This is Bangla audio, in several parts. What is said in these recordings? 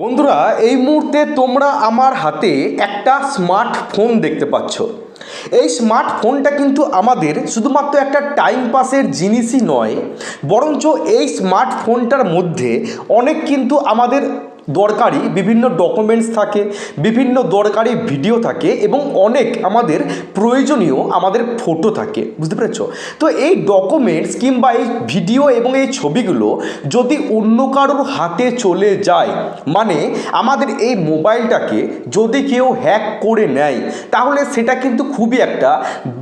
বন্ধুরা, এই মুহূর্তে তোমরা আমার হাতে একটা স্মার্টফোন দেখতে পাচ্ছ। এই স্মার্টফোনটা কিন্তু আমাদের শুধুমাত্র একটা টাইম পাসের জিনিসই নয়, বরঞ্চ এই স্মার্টফোনটার মধ্যে অনেক কিন্তু আমাদের দরকারি বিভিন্ন ডকুমেন্টস থাকে, বিভিন্ন দরকারি ভিডিও থাকে এবং অনেক আমাদের প্রয়োজনীয় আমাদের ফটো থাকে, বুঝতে পেরেছ? তো এই ডকুমেন্টস কিংবা এই ভিডিও এবং এই ছবিগুলো যদি অন্য কারোর হাতে চলে যায় মানে আমাদের এই মোবাইলটাকে যদি কেউ হ্যাক করে নেয়, তাহলে সেটা কিন্তু খুবই একটা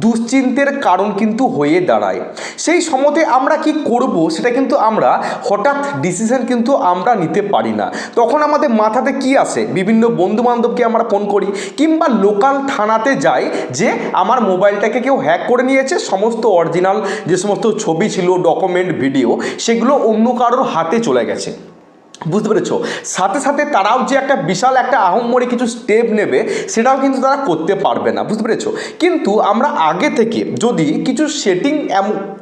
দুশ্চিন্তের কারণ কিন্তু হয়ে দাঁড়ায়। সেই সময়তে আমরা কি করব, সেটা কিন্তু আমরা হঠাৎ ডিসিশন কিন্তু আমরা নিতে পারি না। তখন আমাদের মাথাতে কি আসে বিভিন্ন বন্ধু বান্ধবকে আমরা ফোন করি কিংবা লোকাল থানাতে যাই যে আমার মোবাইলটাকে কেউ হ্যাক করে নিয়েছে, সমস্ত অরিজিনাল যে সমস্ত ছবি ছিল ডকুমেন্ট ভিডিও সেগুলো অন্য কারোর হাতে চলে গেছে। বুঝতে পেরেছ? সাথে সাথে তারাও যে একটা বিশাল একটা আহম্মরি কিছু স্টেপ নেবে, সেটাও কিন্তু তারা করতে পারবে না, বুঝতে পেরেছ? কিন্তু আমরা আগে থেকে যদি কিছু সেটিং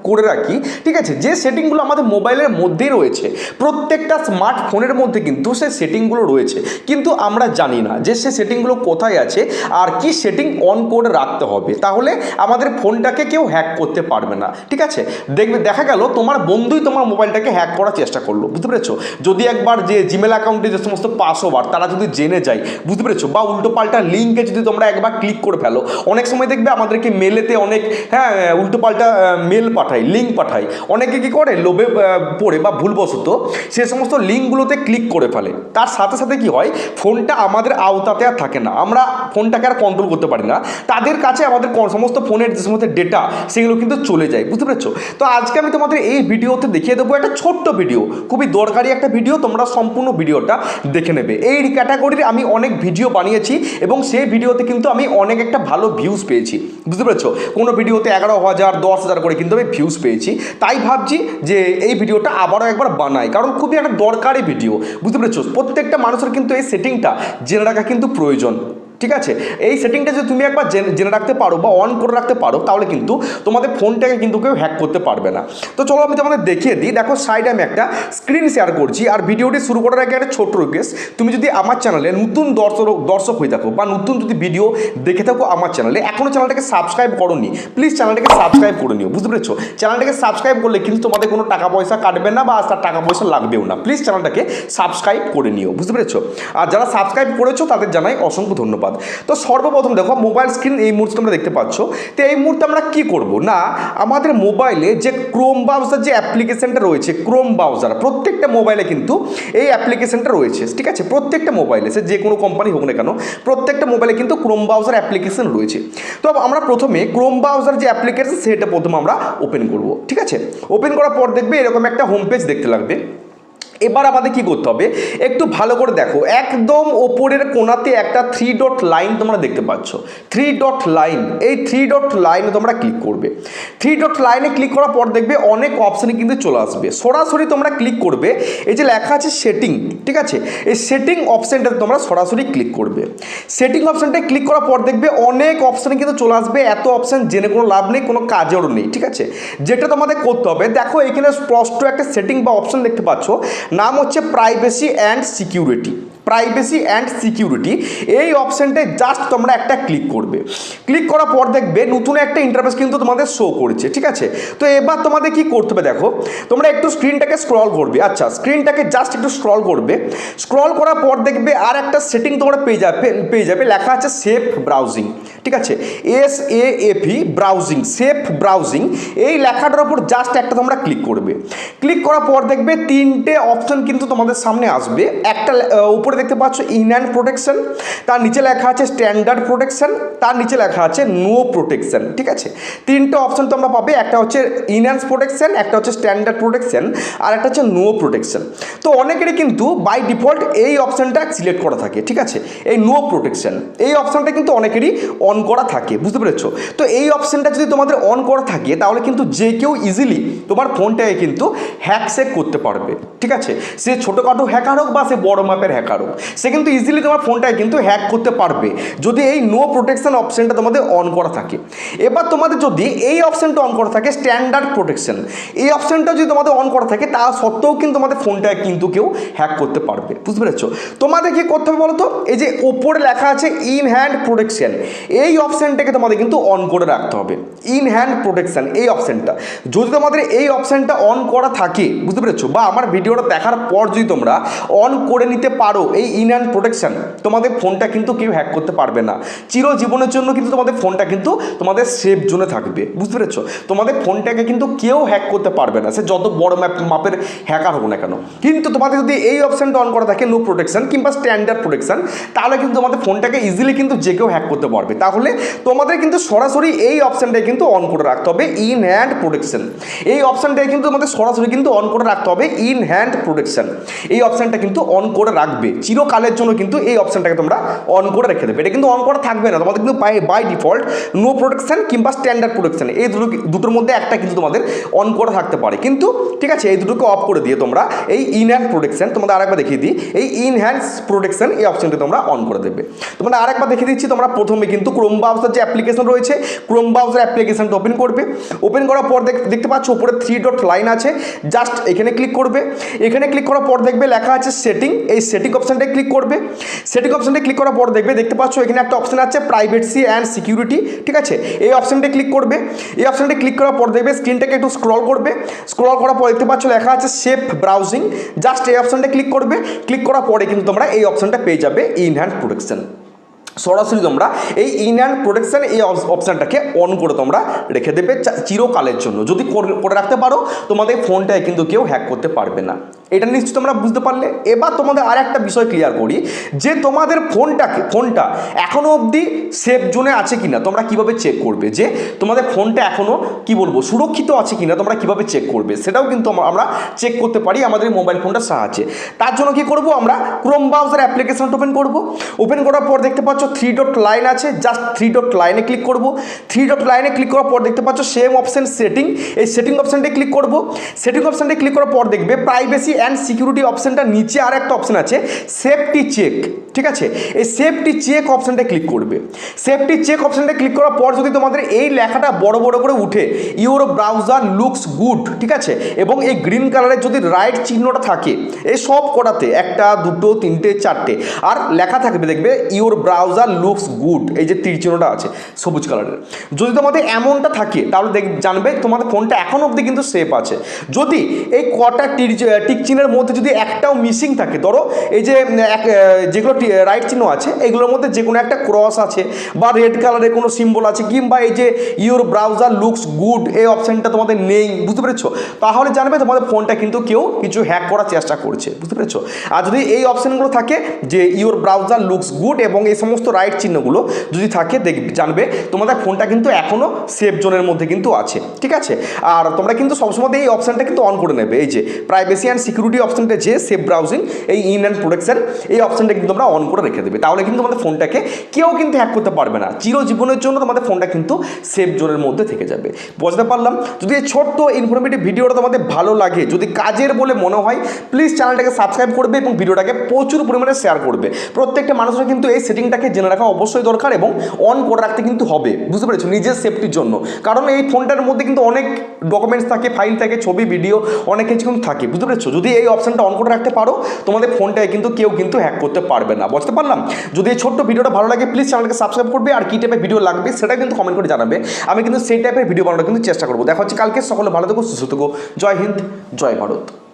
করে রাখি, ঠিক আছে? যে সেটিংগুলো আমাদের মোবাইলের মধ্যেই রয়েছে, প্রত্যেকটা স্মার্টফোনের মধ্যে কিন্তু সে সেটিংগুলো রয়েছে। কিন্তু আমরা জানি না যে সে সেটিংগুলো কোথায় আছে আর কি সেটিং অন করে রাখতে হবে। তাহলে আমাদের ফোনটাকে কেউ হ্যাক করতে পারবে না, ঠিক আছে? দেখবে, দেখা গেল তোমার বন্ধুই তোমার মোবাইলটাকে হ্যাক করার চেষ্টা করল, বুঝতে পেরেছ? যদি একবার যে জিমেল অ্যাকাউন্টে যে সমস্ত পাসওয়ার্ড তারা যদি জেনে যায়, বুঝতে পেরেছ? বা উল্টো পাল্টা লিঙ্কে যদি তোমরা একবার ক্লিক করে ফেলো, অনেক সময় দেখবে আমাদেরকে মেলেতে অনেক হ্যাঁ উল্টো পাল্টা মেল পাঠায় লিঙ্ক পাঠায়। অনেকে কী করে? লোভে পড়ে বা ভুলবশত সে সমস্ত লিঙ্কগুলোতে ক্লিক করে ফেলে। তার সাথে সাথে কি হয়? ফোনটা আমাদের আওতাতে আর থাকে না। আমরা ফোনটাকে আর কন্ট্রোল করতে পারি না। তাদের কাছে আমাদের সমস্ত ফোনের যে সমস্ত ডেটা সেগুলো কিন্তু চলে যায়। বুঝতে পেরেছ? তো আজকে আমি তোমাদের এই ভিডিওতে দেখিয়ে দেবো একটা ছোট্ট ভিডিও খুবই দরকারি একটা ভিডিও তোমরা সম্পূর্ণ ভিডিওটা দেখে নেবে। এই ক্যাটাগরির আমি অনেক ভিডিও বানিয়েছি এবং সেই ভিডিওতে কিন্তু আমি অনেক একটা ভালো ভিউজ পেয়েছি। বুঝতে পেরেছ? কোনো ভিডিওতে এগারো হাজার, দশ হাজার করে কিন্তু আমি ভিউজ পেয়েছি। তাই ভাবছি যে এই ভিডিওটা আবারও একবার বানাই, কারণ খুবই একটা দরকারি ভিডিও বুঝতে পেরেছ? প্রত্যেকটা মানুষের কিন্তু এই সেটিংটা জেনে রাখা কিন্তু প্রয়োজন। ঠিক আছে? এই সেটিংটা যদি তুমি একবার জেনে রাখতে পারো বা অন করে রাখতে পারো, তাহলে কিন্তু তোমাদের ফোনটাকে কিন্তু কেউ হ্যাক করতে পারবে না। তো চলো আমি তোমাদের দেখিয়ে দিই। দেখো সাইডে আমি একটা স্ক্রিন শেয়ার করছি আর ভিডিওটি শুরু করার আগে একটা ছোট্ট রিকোয়েস্ট তুমি যদি আমার চ্যানেলে নতুন দর্শক দর্শক হয়ে থাকো বা নতুন যদি ভিডিও দেখে থাকো আমার চ্যানেলে এখনও চ্যানেলটাকে সাবস্ক্রাইব করোনি প্লিজ চ্যানেলটাকে সাবস্ক্রাইব করে নিও, বুঝতে পেরেছ? চ্যানেলটাকে সাবস্ক্রাইব করলে কিন্তু তোমাদের কোনো টাকা পয়সা কাটবে না বা তার টাকা পয়সা লাগবেও না। প্লিজ চ্যানেলটাকে সাবস্ক্রাইব করে নিও, বুঝতে পেরেছ? আর যারা সাবস্ক্রাইব করেছ, তাদের জানাই অসংখ্য ধন্যবাদ। তো সর্বপ্রথম দেখো মোবাইল স্ক্রিন এই মুহূর্তে তোমরা দেখতে পাচ্ছ তো এই মুহূর্তে আমরা কি করব? না, আমাদের মোবাইলে যে ক্রোম ব্রাউজার যে অ্যাপ্লিকেশনটা রয়েছে ক্রোম ব্রাউজার প্রত্যেকটা মোবাইলে কিন্তু এই অ্যাপ্লিকেশনটা রয়েছে, ঠিক আছে? প্রত্যেকটা মোবাইলে সে যে কোনো কোম্পানি হোক না কেন, প্রত্যেকটা মোবাইলে কিন্তু ক্রোম ব্রাউজার অ্যাপ্লিকেশন রয়েছে। তো আমরা প্রথমে ক্রোম ব্রাউজার যে অ্যাপ্লিকেশন সেটা প্রথমে আমরা ওপেন করব, ঠিক আছে? ওপেন করার পর দেখবে এরকম একটা হোম পেজ দেখতে লাগবে। এবার আমাদের কি করতে হবে? একটু ভালো করে দেখো, একদম ওপরের কোণাতে একটা থ্রি ডট লাইন তোমরা দেখতে পাচ্ছ। থ্রি ডট লাইন এই থ্রি ডট লাইনে তোমরা ক্লিক করবে। থ্রি ডট লাইনে ক্লিক করার পর দেখবে অনেক অপশানে কিন্তু চলে আসবে। সরাসরি তোমরা ক্লিক করবে, এই যে লেখা আছে সেটিং ঠিক আছে? এই সেটিং অপশানটাতে তোমরা সরাসরি ক্লিক করবে। সেটিং অপশানটায় ক্লিক করার পর দেখবে অনেক অপশানে কিন্তু চলে আসবে, এত অপশান জেনে কোনো লাভ নেই, কোনো কাজেরও নেই, ঠিক আছে? যেটা তোমাদের করতে হবে, দেখো এখানে স্পষ্ট একটা সেটিং বা অপশান দেখতে পাচ্ছ। নাম হচ্ছে privacy and security privacy and security এই অপশানটায় জাস্ট তোমরা একটা ক্লিক করবে। ক্লিক করার পর দেখবে নতুন একটা ইন্টারফেস কিন্তু তোমাদের শো করছে ঠিক আছে? তো এবার তোমাদের কি করতে হবে দেখো তোমরা একটু স্ক্রিনটাকে স্ক্রল করবে। আচ্ছা স্ক্রিনটাকে জাস্ট একটু স্ক্রল করবে। স্ক্রল করার পর দেখবে আর একটা সেটিং তোমরা পেয়ে যাবে পেয়ে যাবে লেখা আছে সেফ ব্রাউজিং ঠিক আছে? S A F E browsing safe browsing এই লেখাটার উপর জাস্ট একটা তোমরা ক্লিক করবে। ক্লিক করার পর দেখবে তিনটে অপশন কিন্তু তোমাদের সামনে আসবে। একটা আহ, উপরে দেখতে পাচ্ছ ইন অ্যান্ড প্রোটেকশন তার নিচে লেখা আছে স্ট্যান্ডার্ড প্রোটেকশন তার নিচে লেখা আছে নো প্রোটেকশন ঠিক আছে? তিনটে অপশন তোমরা পাবে, একটা হচ্ছে ইনহ্যান্স প্রোটেকশন একটা হচ্ছে স্ট্যান্ডার্ড প্রোটেকশন আর একটা হচ্ছে নো প্রোটেকশন তো অনেকেরই কিন্তু বাই ডিফল্ট এই অপশনটা সিলেক্ট করা থাকে, ঠিক আছে? এই নো প্রোটেকশন এই অপশনটা কিন্তু অনেকেরই অন করা থাকে, বুঝতে পেরেছ? তো এই অপশানটা যদি তোমাদের অন করা থাকে, তাহলে কিন্তু যে কেউ ইজিলি তোমার ফোনটাকে কিন্তু হ্যাক সেক করতে পারবে, ঠিক আছে? সে ছোটোখাটো হ্যাকার হোক বা সে বড় মাপের হ্যাকার হোক। সে কিন্তু ইজিলি তোমার ফোনটাকে কিন্তু হ্যাক করতে পারবে। যদি এই নো প্রোটেকশন অপশানটা তোমাদের অন করা থাকে। এবার তোমাদের যদি এই অপশানটা অন করা থাকে স্ট্যান্ডার্ড প্রোটেকশন এই অপশানটা যদি তোমাদের অন করা থাকে, তা সত্ত্বেও কিন্তু তোমাদের ফোনটাকে কিন্তু কেউ হ্যাক করতে পারবে। বুঝতে পেরেছ? তোমাদের কি করতে হবে বলো তো এই যে ওপরে লেখা আছে ইন হ্যান্ড প্রোটেকশন এই অপশানটাকে তোমাদের কিন্তু অন করে রাখতে হবে। ইন হ্যান্ড প্রোটেকশন এই অপশানটা যদি তোমাদের এই অপশানটা অন করা থাকে, বুঝতে পেরেছ? বা আমার ভিডিওটা দেখার পর যদি তোমরা অন করে নিতে পারো এই ইন হ্যান্ড প্রোটেকশন তোমাদের ফোনটা কিন্তু কেউ হ্যাক করতে পারবে না। চিরজীবনের জন্য কিন্তু তোমাদের ফোনটা কিন্তু তোমাদের সেফ জোনে থাকবে। বুঝতে পেরেছ? তোমাদের ফোনটাকে কিন্তু কেউ হ্যাক করতে পারবে না। সে যত বড় ম্যাপ মাপের হ্যাকার হোক না কেন। কিন্তু তোমাদের যদি এই অপশানটা অন করা থাকে লো প্রোটেকশন কিংবা স্ট্যান্ডার্ড প্রোটেকশন তাহলে কিন্তু তোমাদের ফোনটাকে ইজিলি কিন্তু যে কেউ হ্যাক করতে পারবে। তাহলে তোমাদের কিন্তু সরাসরি এই অপশানটাই কিন্তু অন করে রাখতে হবে ইন হ্যান্ড প্রোটেকশন এই অপশানটাই কিন্তু তোমাদের সরাসরি কিন্তু অন করে রাখতে হবে ইন হ্যান্ড প্রোটেকশন এই অপশানটা কিন্তু অন করে রাখবে। চিরকালের জন্য কিন্তু এই অপশানটাকে তোমরা অন করে রেখে দেবে। এটা কিন্তু অন করা থাকবে না। তোমাদের কিন্তু by by default no protection কিংবা স্ট্যান্ডার্ড প্রোটেকশন এই দুটো, দুটোর মধ্যে একটা কিন্তু তোমাদের অন করা থাকতে পারে। কিন্তু ঠিক আছে, এই দুটোকে অফ করে দিয়ে তোমরা এই ইন হ্যান্ড প্রোটেকশন তোমাদের আরেকবার দেখিয়ে দিই, এই ইন হ্যান্ড প্রোটেকশন এই অপশনটা তোমরা অন করে দেবে। তোমরা আরেকবার দেখিয়ে দিচ্ছি, তোমরা প্রথমে কিন্তু ক্রোম ব্রাউজার যে অ্যাপ্লিকেশন রয়েছে ক্রোম ব্রাউজার অ্যাপ্লিকেশনটা ওপেন করবে। ওপেন করার পর দেখ- দেখতে পাচ্ছ উপরে থ্রি ডট লাইন আছে জাস্ট এখানে ক্লিক করবে। এখানে ক্লিক করার পর দেখবে লেখা আছে সেটিং এই সেটিং অপশানটায় ক্লিক করবে। সেটিং অপশানটা ক্লিক করার পর দেখবে, দেখতে পাচ্ছ এখানে একটা অপশান আছে প্রাইভেসি অ্যান্ড সিকিউরিটি ঠিক আছে? এই অপশানটা ক্লিক করবে। এই অপশানটা ক্লিক করার পর দেখবে স্ক্রিনটাকে একটু স্ক্রল করবে। স্ক্রল করার পর দেখতে পাচ্ছ লেখা আছে সেফ ব্রাউজিং জাস্ট এই অপশানটা ক্লিক করবে। ক্লিক করার পরে কিন্তু তোমরা এই অপশানটা পেয়ে যাবে ইন হ্যান্ড প্রোটেকশন সরাসরি তোমরা এই ইন হ্যান্ড প্রোটেকশন এই অপশানটাকে অন করে তোমরা রেখে দেবে চিরকালের জন্য। যদি করে রাখতে পারো, তোমাদের ফোনটায় কিন্তু কেউ হ্যাক করতে পারবে না। এটা নিশ্চয়ই তোমরা বুঝতে পারলে। এবার তোমাদের আর একটা বিষয় ক্লিয়ার করি, যে তোমাদের ফোনটাকে, ফোনটা এখনও অবধি সেফ জোনে আছে কিনা, তোমরা কীভাবে চেক করবে? যে তোমাদের ফোনটা এখনও কি বলব, সুরক্ষিত আছে কিনা, তোমরা কীভাবে চেক করবে? সেটাও কিন্তু আমরা- আমরা চেক করতে পারি আমাদের মোবাইল ফোনটার সাহায্যে। তার জন্য কি করব আমরা ক্রোম ব্রাউজার অ্যাপ্লিকেশনটা ওপেন করব। ওপেন করার পর দেখতে পাচ্ছ থ্রি ডট লাইন আছে জাস্ট থ্রি ডট লাইনে ক্লিক করব। থ্রি ডট লাইনে ক্লিক করার পর দেখতে পাচ্ছ সেম অপশন সেটিং এই সেটিং অপশানটা ক্লিক করব। সেটিং অপশানটা ক্লিক করার পর দেখবে প্রাইভেসি অ্যান্ড সিকিউরিটি অপশানটা নিচে আর একটা অপশান আছে সেফটি চেক ঠিক আছে? এই সেফটি চেক অপশানটা ক্লিক করবে। সেফটি চেক অপশানটা ক্লিক করার পর যদি তোমাদের এই লেখাটা বড় বড় করে উঠে ইউর ব্রাউজার লুকস গুড ঠিক আছে? এবং এই গ্রিন কালারের যদি রাইট চিহ্নটা থাকে, এই সব কটাতে, একটা, দুটো, তিনটে, চারটে, আর লেখা থাকবে দেখবে ইউর ব্রাউজার লুকস গুড এই যে তীর চিহ্নটা আছে, সবুজ কালারের যদি তোমাদের এমনটা থাকে, তাহলে দেখ, জানবে তোমাদের ফোনটা এখন অবধি কিন্তু সেফ আছে। যদি এই কটা টিক চিহ্নের মধ্যে যদি একটাও মিসিং থাকে, ধরো এই যে যেগুলো রাইট চিহ্ন আছে, এগুলোর মধ্যে যে কোনো একটা ক্রস আছে বা রেড কালারের কোনো সিম্বল আছে, কিংবা এই যে ইউর ব্রাউজার লুকস গুড এই অপশানটা তোমাদের নেই, বুঝতে পেরেছ? তাহলে জানবে তোমাদের ফোনটা কিন্তু কেউ কিছু হ্যাক করার চেষ্টা করছে, বুঝতে পেরেছ? আর যদি এই অপশানগুলো থাকে যে ইউর ব্রাউজার লুকস গুড এবং এই সমস্ত রাইট চিহ্নগুলো যদি থাকে, দেখ, জানবে তোমাদের ফোনটা কিন্তু এখনও সেফ জোনের মধ্যে কিন্তু আছে, ঠিক আছে? আর তোমরা কিন্তু সবসময় এই অপশানটা কিন্তু অন করে নেবে, এই যে প্রাইভেসি অ্যান্ড সিকিউরিটি অপশানটা যে সেফ ব্রাউজিং এই ইন অ্যান্ড প্রোটেকশন এই অপশানটা কিন্তু তোমরা অন করে রেখে দেবে। তাহলে কিন্তু তোমাদের ফোনটাকে কেউ কিন্তু হ্যাক করতে পারবে না। চিরজীবনের জন্য তোমাদের ফোনটা কিন্তু সেফ জোনের মধ্যে থেকে যাবে। বুঝতে পারলাম? যদি এই ছোট্ট ইনফরমেটিভ ভিডিওটা তোমাদের ভালো লাগে, যদি কাজের বলে মনে হয় প্লিজ চ্যানেলটাকে সাবস্ক্রাইব করবে এবং ভিডিওটাকে প্রচুর পরিমাণে শেয়ার করবে। প্রত্যেকটা মানুষের কিন্তু এই সেটিংটাকে জেনে রাখা অবশ্যই দরকার এবং অন করে রাখতে কিন্তু হবে। বুঝতে পেরেছ? নিজের সেফটির জন্য। কারণ এই ফোনটার মধ্যে কিন্তু অনেক ডকুমেন্টস থাকে ফাইল থাকে, ছবি ভিডিও অনেক কিছু থাকে। বুঝতে পেরেছ? যদি এই অপশানটা অন করে রাখতে পারো, তোমাদের ফোনটায় কিন্তু কেউ কিন্তু হ্যাক করতে পারবে না। বুঝতে পারলাম? যদি এই ছোট্ট ভিডিওটা ভালো লাগে প্লিজ চ্যানেলকে সাবস্ক্রাইব করবে আর কী টাইপের ভিডিও লাগবে সেটা কিন্তু কমেন্ট করে জানাবে। আমি কিন্তু সেই টাইপের ভিডিও বানানোর কিন্তু চেষ্টা করব। দেখা হচ্ছে কালকে। সকলে ভালো থেকো, সুস্থ থেকো। জয় হিন্দ, জয় ভারত।